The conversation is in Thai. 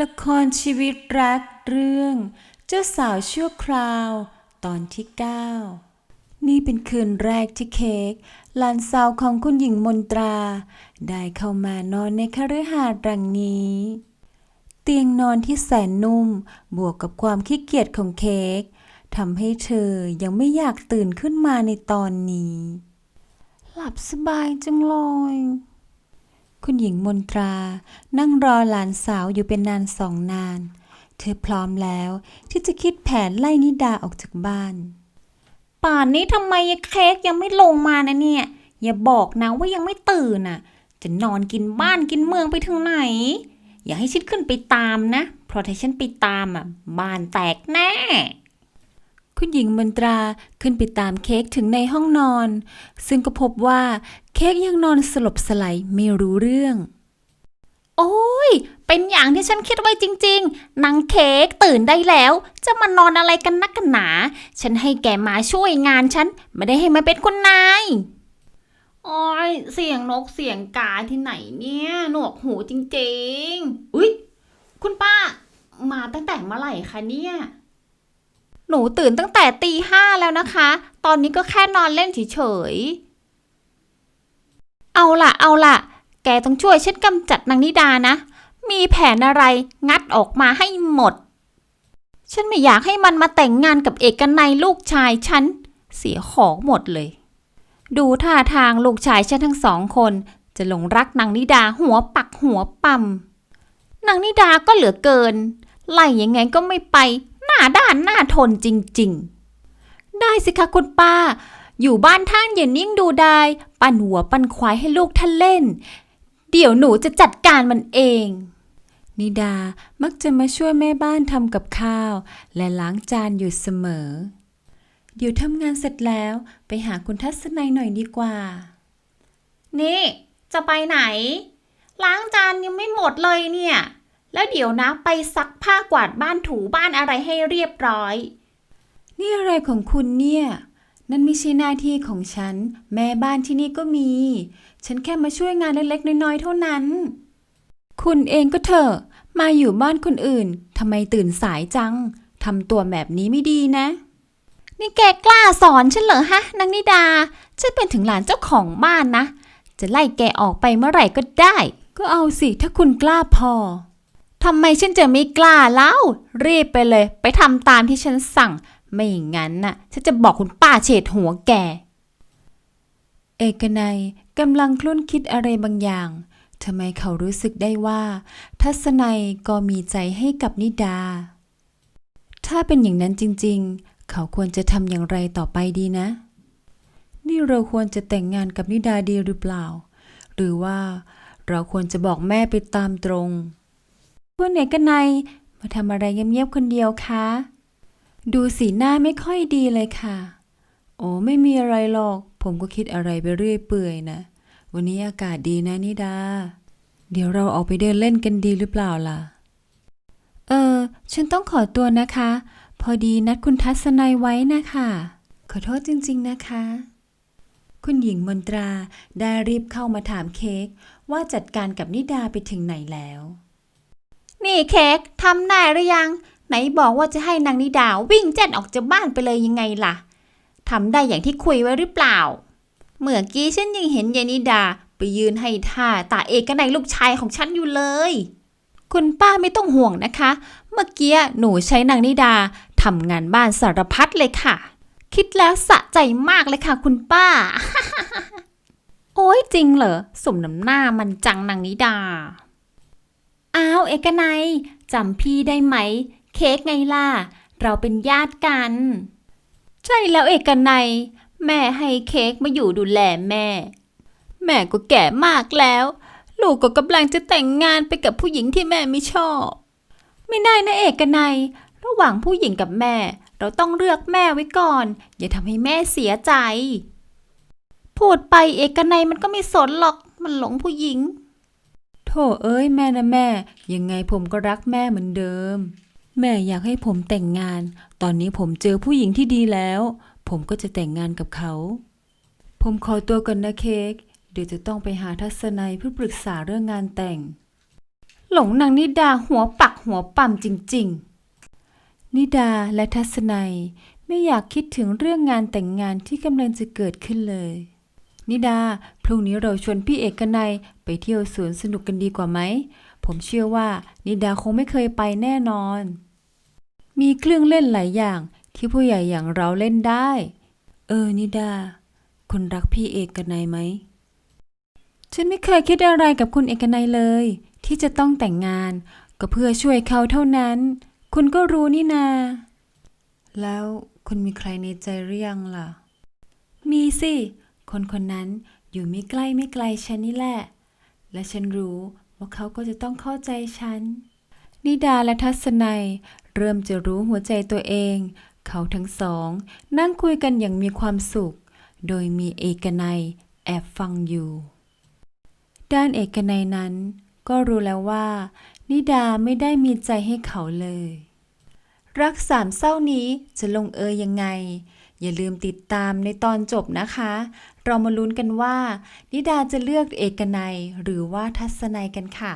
ละครชีวิตรักเรื่อง เจ้าสาวชั่วคราว ตอนที่ 9 นี่เป็นคืนแรกที่เค้กหลานสาวของคุณหญิงมนตรา ได้เข้ามานอนในคฤหาสน์หลังนี้ เตียงนอนที่แสนนุ่ม บวกกับความขี้เกียจของเค้กทำให้เธอยังไม่อยากตื่นขึ้นมาในตอนนี้ หลับสบายจังเลย คุณหญิงมนตรา นั่งรอหลานสาวอยู่เป็นนานสองนาน เธอพร้อมแล้วที่จะคิดแผนไล่นิดาออกจากบ้าน ป่านนี้ทำไมเค้กยังไม่ลงมานะเนี่ย อย่าบอกนะว่ายังไม่ตื่นอะ จะนอนกินบ้านกินเมืองไปถึงไหน อย่าให้ฉันขึ้นไปตามนะ เพราะถ้าฉันไปตามอะบ้านแตกแน่ คุณหญิงมนตราขึ้นไปตามเค้กถึงในห้องนอน ซึ่งก็พบว่าเค้กยังนอนสลบสไลด์ไม่รู้เรื่อง โอ้ย เป็นอย่างที่ฉันคิดไว้จริงๆนางเค้กตื่นได้แล้ว จะมานอนอะไรกันนักกันหนา ฉันให้แกมาช่วยงานฉัน ไม่ได้ให้มาเป็นคุณนายโอ้ยเสียงนกเสียงกาที่ไหนเนี่ยหนวกหูจริงๆ อุ๊ย คุณป้า มาตั้งแต่เมื่อไหร่คะเนี่ย หนูตื่นตั้งแต่ตีห้าแล้วนะคะ ตอนนี้ก็แค่นอนเล่นเฉยๆ เอาล่ะ เอาล่ะ แกต้องช่วยฉันกำจัดนางนิดานะ มีแผนอะไรงัดออกมาให้หมด ฉันไม่อยากให้มันมาแต่งงานกับเอกนัยลูกชายฉัน เสียของหมดเลย ดูท่าทางลูกชายฉันทั้งสองคน จะหลงรักนางนิดาหัวปักหัวปั๊มนางนิดาก็เหลือเกิน ไล่ยังไงก็ไม่ไป หน้าด้านหน้าทนจริงๆ ได้สิคะคุณป้า อยู่บ้านท่านอย่านิ่งดูได้ปั้นหัวปั้นควายให้ลูกท่านเล่น เดี๋ยวหนูจะจัดการมันเอง นิดามักจะมาช่วยแม่บ้านทำกับข้าว และล้างจานอยู่เสมอ เดี๋ยวทำงานเสร็จแล้วไปหาคุณทัศนัยหน่อยดีกว่า นี่ จะไปไหน ล้างจานยังไม่หมดเลยเนี่ย แล้วเดี๋ยวนะไปซักผ้ากวาดบ้านถูบ้านอะไรให้เรียบร้อย นี่อะไรของคุณเนี่ย นั่นไม่ใช่หน้าที่ของฉัน แม่บ้านที่นี่ก็มี ฉันแค่มาช่วยงานเล็กๆน้อยๆเท่านั้น คุณเองก็เถอะมาอยู่บ้านคนอื่นทำไมตื่นสายจังทำตัวแบบนี้ไม่ดีนะ นี่แกกล้าสอนฉันเหรอฮะนางนิดา ฉันเป็นถึงหลานเจ้าของบ้านนะ จะไล่แกออกไปเมื่อไหร่ก็ได้ ก็เอาสิถ้าคุณกล้าพอ ทำไมฉันจะไม่กล้าเล่า รีบไปเลย ไปทำตามที่ฉันสั่ง ไม่อย่างนั้นน่ะ ฉันจะบอกคุณป้าเฉดหัวแก เอกนัยกำลังคลุ่นคิดอะไรบางอย่างทำไมเขารู้สึกได้ว่า ทัศนัยก็มีใจให้กับนิดา ถ้าเป็นอย่างนั้นจริงๆ เขาควรจะทำอย่างไรต่อไปดีนะ นี่เราควรจะแต่งงานกับนิดาดีหรือเปล่า หรือว่าเราควรจะบอกแม่ไปตามตรง คุณเอกนัยมาทำอะไรเงียบๆคนเดียวคะ ดูสีหน้าไม่ค่อยดีเลยค่ะ โอ้ไม่มีอะไรหรอก ผมก็คิดอะไรไปเรื่อยเปื่อยนะ วันนี้อากาศดีนะนิดา เดี๋ยวเราออกไปเดินเล่นกันดีหรือเปล่าล่ะ เออ ฉันต้องขอตัวนะคะ พอดีนัดคุณทัศนัยไว้นะคะ ขอโทษจริง ๆนะคะ คุณหญิงมนตราได้รีบเข้ามาถามเค้กว่าจัดการกับนิดาไปถึงไหนแล้ว นี่เค้กทำได้หรือยัง ไหนบอกว่าจะให้นางนิดาวิ่งแจ้นออกจากบ้านไปเลยยังไงล่ะทำได้อย่างที่คุยไว้หรือเปล่า เมื่อกี้ฉันยังเห็นยายนิดาไปยืนให้ท่าตาเอกกันในลูกชายของฉันอยู่เลย คุณป้าไม่ต้องห่วงนะคะ เมื่อกี้หนูใช้นางนิดาทำงานบ้านสารพัดเลยค่ะ คิดแล้วสะใจมากเลยค่ะ คุณป้า โอ้ยจริงเหรอสมน้ำหน้ามันจังนางนิดา อ้าวเอกนัยจำพี่ได้ไหม เค้กไงล่ะ เราเป็นญาติกัน ใช่แล้วเอกนัย แม่ให้เค้กมาอยู่ดูแลแม่ แม่ก็แก่มากแล้ว ลูกก็กำลังจะแต่งงานไปกับผู้หญิงที่แม่ไม่ชอบ ไม่ได้นะเอกนัย ระหว่างผู้หญิงกับแม่ เราต้องเลือกแม่ไว้ก่อน อย่าทำให้แม่เสียใจ พูดไปเอกนัยมันก็ไม่สนหรอกมันหลงผู้หญิง ถเอ้ยแม่นะแม่ ยังไงผมก็รักแม่เหมือนเดิม แม่อยากให้ผมแต่งงาน ตอนนี้ผมเจอผู้หญิงที่ดีแล้ว ผมก็จะแต่งงานกับเขา ผมขอตัวก่อนนะเค้กเดี๋ยวจะต้องไปหาทัศนัยเพื่อปรึกษาเรื่องงานแต่ง หลงนางนิดาหัวปักหัวปั่มจริง ๆ นิดาและทัศนัยไม่อยากคิดถึงเรื่องงานแต่งงานที่กำลังจะเกิดขึ้นเลย นิดา พรุ่งนี้เราชวนพี่เอกกนัยไปเที่ยวสวนสนุกกันดีกว่าไหม ผมเชื่อว่า นิดาคงไม่เคยไปแน่นอน มีเครื่องเล่นหลายอย่างที่ผู้ใหญ่อย่างเราเล่นได้ เออ นิดา คุณรักพี่เอกกนัยไหม ฉันไม่เคยคิดอะไรกับคุณเอกนัยเลย ที่จะต้องแต่งงาน ก็เพื่อช่วยเขาเท่านั้น คุณก็รู้นี่นา แล้วคุณมีใครในใจหรือยังล่ะ มีสิ คนคนนั้นอยู่ไม่ใกล้ไม่ไกลฉันนี่แหละ และฉันรู้ว่าเขาก็จะต้องเข้าใจฉัน นิดาและทัศนัยเริ่มจะรู้หัวใจตัวเอง เขาทั้งสอง นั่งคุยกันอย่างมีความสุข โดยมีเอกนัยแอบฟังอยู่ ด้านเอกนัยนั้น ก็รู้แล้วว่า นิดาไม่ได้มีใจให้เขาเลย รักสามเศร้านี้จะลงเอยยังไง อย่าลืมติดตามในตอนจบนะคะ เรามาลุ้นกันว่า นิดาจะเลือกเอกนัยหรือว่าทัศนัยกันค่ะ